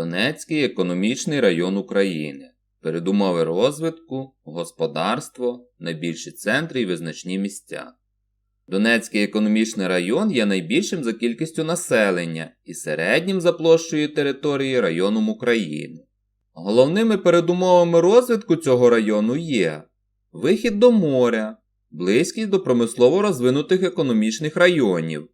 Донецький економічний район України. Передумови розвитку, господарство, найбільші центри і визначні місця. Донецький економічний район є найбільшим за кількістю населення і середнім за площею території районом України. Головними передумовами розвитку цього району є вихід до моря, близькість до промислово розвинутих економічних районів,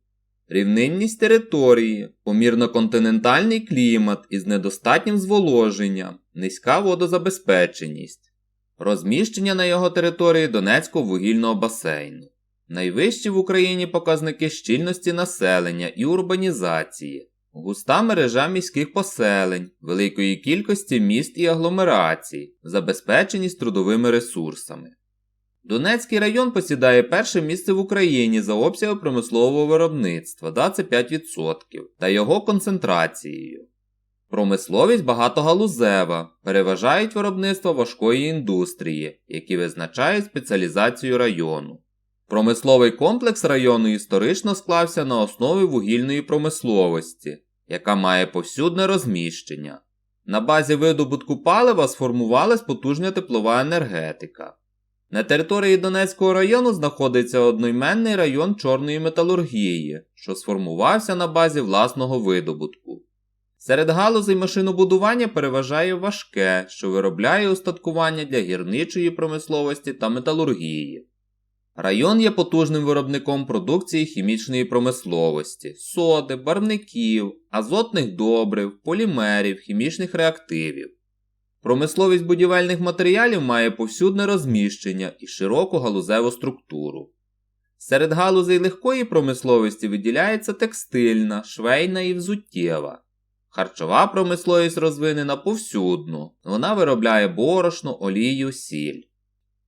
рівнинність території, помірно-континентальний клімат із недостатнім зволоженням, низька водозабезпеченість, розміщення на його території Донецького вугільного басейну, найвищі в Україні показники щільності населення і урбанізації, густа мережа міських поселень, великої кількості міст і агломерацій, забезпеченість трудовими ресурсами. Донецький район посідає перше місце в Україні за обсягом промислового виробництва 25% та його концентрацією. Промисловість багатогалузева, переважають виробництво важкої індустрії, які визначають спеціалізацію району. Промисловий комплекс району історично склався на основі вугільної промисловості, яка має повсюдне розміщення. На базі видобутку палива сформувалась потужна теплова енергетика. На території Донецького району знаходиться одноіменний район чорної металургії, що сформувався на базі власного видобутку. Серед галузей машинобудування переважає важке, що виробляє устаткування для гірничої промисловості та металургії. Район є потужним виробником продукції хімічної промисловості, соди, барвників, азотних добрив, полімерів, хімічних реактивів. Промисловість будівельних матеріалів має повсюдне розміщення і широку галузеву структуру. Серед галузей легкої промисловості виділяється текстильна, швейна і взуттєва. Харчова промисловість розвинена повсюдно, вона виробляє борошно, олію, сіль.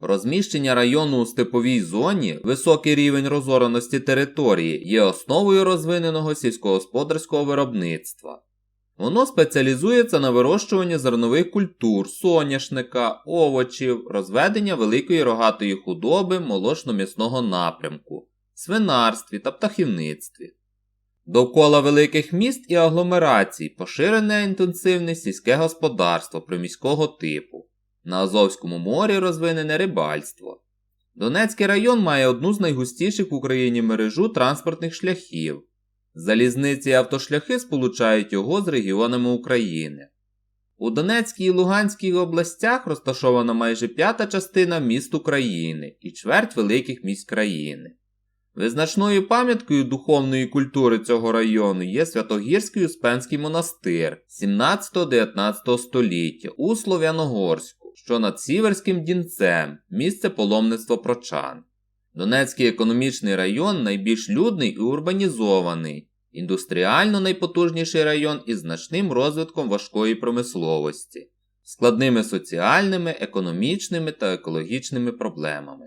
Розміщення району у степовій зоні, високий рівень розореності території є основою розвиненого сільськогосподарського виробництва. Воно спеціалізується на вирощуванні зернових культур, соняшника, овочів, розведення великої рогатої худоби молочно-м'ясного напрямку, свинарстві та птахівництві. Довкола великих міст і агломерацій поширене інтенсивне сільське господарство приміського типу. На Азовському морі розвинене рибальство. Донецький район має одну з найгустіших в Україні мережу транспортних шляхів. Залізниці і автошляхи сполучають його з регіонами України. У Донецькій і Луганській областях розташована майже п'ята частина міст України і чверть великих міст країни. Визначною пам'яткою духовної культури цього району є Святогірський Успенський монастир 17-19 століття у Слов'яногорську, що над Сіверським Дінцем, місце паломництва прочан. Донецький економічний район найбільш людний і урбанізований, індустріально найпотужніший район із значним розвитком важкої промисловості, складними соціальними, економічними та екологічними проблемами.